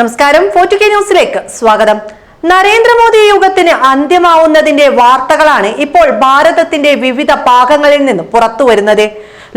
നമസ്കാരം. ഫോർട്ടു ന്യൂസിലേക്ക് സ്വാഗതം. നരേന്ദ്രമോദി യുഗത്തിന് അന്ത്യമാവുന്നതിന്റെ വാർത്തകളാണ് ഇപ്പോൾ ഭാരതത്തിന്റെ വിവിധ ഭാഗങ്ങളിൽ നിന്ന് പുറത്തു വരുന്നത്.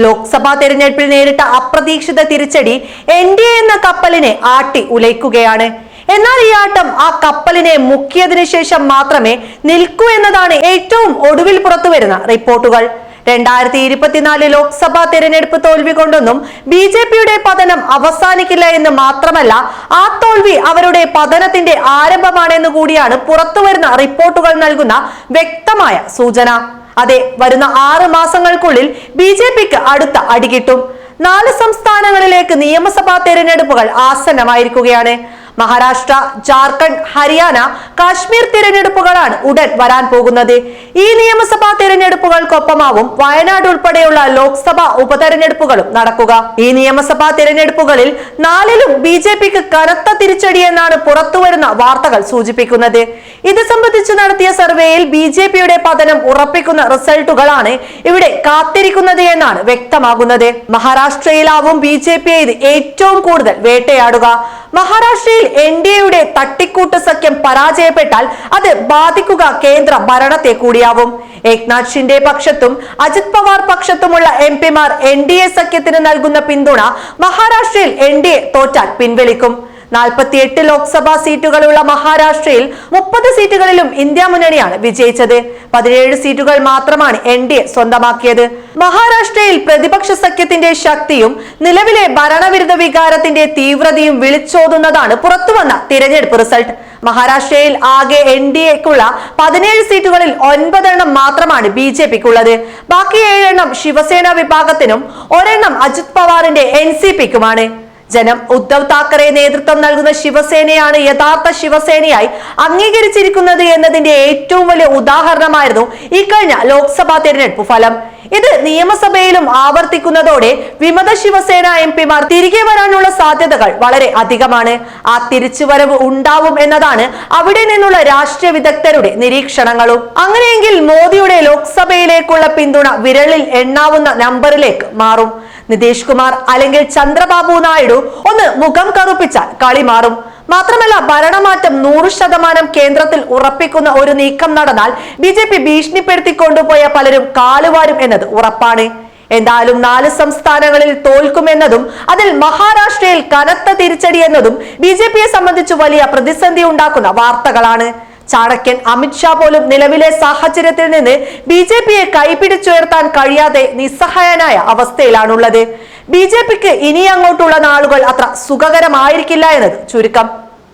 ലോക്സഭാ തെരഞ്ഞെടുപ്പിൽ നേരിട്ട അപ്രതീക്ഷിത തിരിച്ചടി എൻ ഡി എ എന്ന കപ്പലിനെ ആട്ടി ഉലയ്ക്കുകയാണ്. എന്നാൽ ഈ ആട്ടം ആ കപ്പലിനെ മുക്കിയതിനു ശേഷം മാത്രമേ നിൽക്കൂ എന്നതാണ് ഏറ്റവും ഒടുവിൽ പുറത്തുവരുന്ന റിപ്പോർട്ടുകൾ. രണ്ടായിരത്തി ഇരുപത്തിനാല് ലോക്സഭാ തെരഞ്ഞെടുപ്പ് തോൽവി കൊണ്ടൊന്നും ബി ജെ പിയുടെ പതനം അവസാനിക്കില്ല എന്ന് മാത്രമല്ല ആ തോൽവി അവരുടെ പതനത്തിന്റെ ആരംഭമാണെന്ന് കൂടിയാണ് പുറത്തുവരുന്ന റിപ്പോർട്ടുകൾ നൽകുന്ന വ്യക്തമായ സൂചന. അതെ വരുന്ന ആറ് മാസങ്ങൾക്കുള്ളിൽ ബി ജെ പിക്ക് അടുത്ത അടികിട്ടും നാല് സംസ്ഥാനങ്ങളിലേക്ക് നിയമസഭാ തെരഞ്ഞെടുപ്പുകൾ ആസന്നമായിരിക്കുകയാണ്. മഹാരാഷ്ട്ര ജാർഖണ്ഡ് ഹരിയാന കാശ്മീർ തിരഞ്ഞെടുപ്പുകളാണ് ഉടൻ വരാൻ പോകുന്നത്. ഈ നിയമസഭാ തിരഞ്ഞെടുപ്പുകൾക്കൊപ്പമാവും വയനാട് ഉൾപ്പെടെയുള്ള ലോക്സഭാ ഉപതെരഞ്ഞെടുപ്പുകളും നടക്കുക. ഈ നിയമസഭാ തിരഞ്ഞെടുപ്പുകളിൽ നാലിലും ബി ജെ പിക്ക് കനത്ത തിരിച്ചടിയെന്നാണ് പുറത്തുവരുന്ന വാർത്തകൾ സൂചിപ്പിക്കുന്നത്. ഇത് സംബന്ധിച്ച് നടത്തിയ സർവേയിൽ ബി ജെ പിയുടെ പതനം ഉറപ്പിക്കുന്ന റിസൾട്ടുകളാണ് ഇവിടെ കാത്തിരിക്കുന്നത് എന്നാണ് വ്യക്തമാകുന്നത്. മഹാരാഷ്ട്രയിലാവും ബി ജെ പി ഇത് ഏറ്റവും കൂടുതൽ വേട്ടയാടുക. മഹാരാഷ്ട്രയിൽ എൻ ഡി എയുടെ തട്ടിക്കൂട്ട് സഖ്യം പരാജയപ്പെട്ടാൽ അത് ബാധിക്കുക കേന്ദ്ര ഭരണത്തെ കൂടിയാവും. ഏക്നാഥ് ഷിൻഡെ പക്ഷത്തും അജിത് പവാർ പക്ഷത്തുമുള്ള എം പിമാർ എൻ ഡി എ സഖ്യത്തിന് നൽകുന്ന പിന്തുണ മഹാരാഷ്ട്രയിൽ എൻ ഡി എ തോറ്റാൽ പിൻവലിക്കും. നാൽപ്പത്തിയെട്ട് ലോക്സഭാ സീറ്റുകളുള്ള മഹാരാഷ്ട്രയിൽ മുപ്പത് സീറ്റുകളിലും ഇന്ത്യ മുന്നണിയാണ് വിജയിച്ചത്. പതിനേഴ് സീറ്റുകൾ മാത്രമാണ് എൻ ഡി എ സ്വന്തമാക്കിയത്. മഹാരാഷ്ട്രയിൽ പ്രതിപക്ഷ സഖ്യത്തിന്റെ ശക്തിയും നിലവിലെ ഭരണവിരുദ്ധ വികാരത്തിന്റെ തീവ്രതയും വിളിച്ചോതുന്നതാണ് പുറത്തുവന്ന തിരഞ്ഞെടുപ്പ് റിസൾട്ട്. മഹാരാഷ്ട്രയിൽ ആകെ എൻ ഡി എക്കുള്ള പതിനേഴ് സീറ്റുകളിൽ ഒൻപതെണ്ണം മാത്രമാണ് ബി ജെ പിക്കുള്ളത്. ബാക്കി ഏഴെണ്ണം ശിവസേന വിഭാഗത്തിനും ഒരെണ്ണം അജിത് പവാറിന്റെ എൻ സി പിക്കുമാണ്. ജനം ഉദ്ധവ് താക്കറെ നേതൃത്വം നൽകുന്ന ശിവസേനയാണ് യഥാർത്ഥ ശിവസേനയായി അംഗീകരിച്ചിരിക്കുന്നത് എന്നതിന്റെ ഏറ്റവും വലിയ ഉദാഹരണമായിരുന്നു ഇക്കഴിഞ്ഞ ലോക്സഭാ തെരഞ്ഞെടുപ്പ് ഫലം. ഇത് നിയമസഭയിലും ആവർത്തിക്കുന്നതോടെ വിമത ശിവസേന എം പിമാർ തിരികെ വരാനുള്ള സാധ്യതകൾ വളരെ അധികമാണ്. ആ തിരിച്ചുവരവ് ഉണ്ടാവും എന്നതാണ് അവിടെ നിന്നുള്ള രാഷ്ട്രീയ വിദഗ്ധരുടെ നിരീക്ഷണങ്ങളും. അങ്ങനെയെങ്കിൽ മോദിയുടെ ലോക്സഭയിലേക്കുള്ള പിന്തുണ വിരലിൽ എണ്ണാവുന്ന നമ്പറിലേക്ക് മാറും. നിതീഷ് കുമാർ അല്ലെങ്കിൽ ചന്ദ്രബാബു നായിഡു ഒന്ന് മുഖം കറുപ്പിച്ചാൽ കളി മാറും. മാത്രമല്ല ഭരണമാറ്റം നൂറ് ശതമാനം കേന്ദ്രത്തിൽ ഉറപ്പിക്കുന്ന ഒരു നീക്കം നടന്നാൽ ബി ജെ പി ഭീഷണിപ്പെടുത്തി കൊണ്ടുപോയ പലരും കാലുവാരും എന്നത് ഉറപ്പാണ്. എന്തായാലും നാല് സംസ്ഥാനങ്ങളിൽ തോൽക്കുമെന്നതും അതിൽ മഹാരാഷ്ട്രയിൽ കനത്ത തിരിച്ചടി എന്നതും ബി ജെ പിയെ സംബന്ധിച്ച് വലിയ പ്രതിസന്ധി ഉണ്ടാക്കുന്ന വാർത്തകളാണ്. ചാണക്യൻ അമിത്ഷാ പോലും നിലവിലെ സാഹചര്യത്തിൽ നിന്ന് ബി ജെ പിയെ കൈപിടിച്ചുയർത്താൻ കഴിയാതെ നിസ്സഹായനായ അവസ്ഥയിലാണുള്ളത്. ബി ജെ പിക്ക് ഇനി അങ്ങോട്ടുള്ള നാളുകൾ അത്ര സുഖകരമായിരിക്കില്ല എന്നത് ചുരുക്കം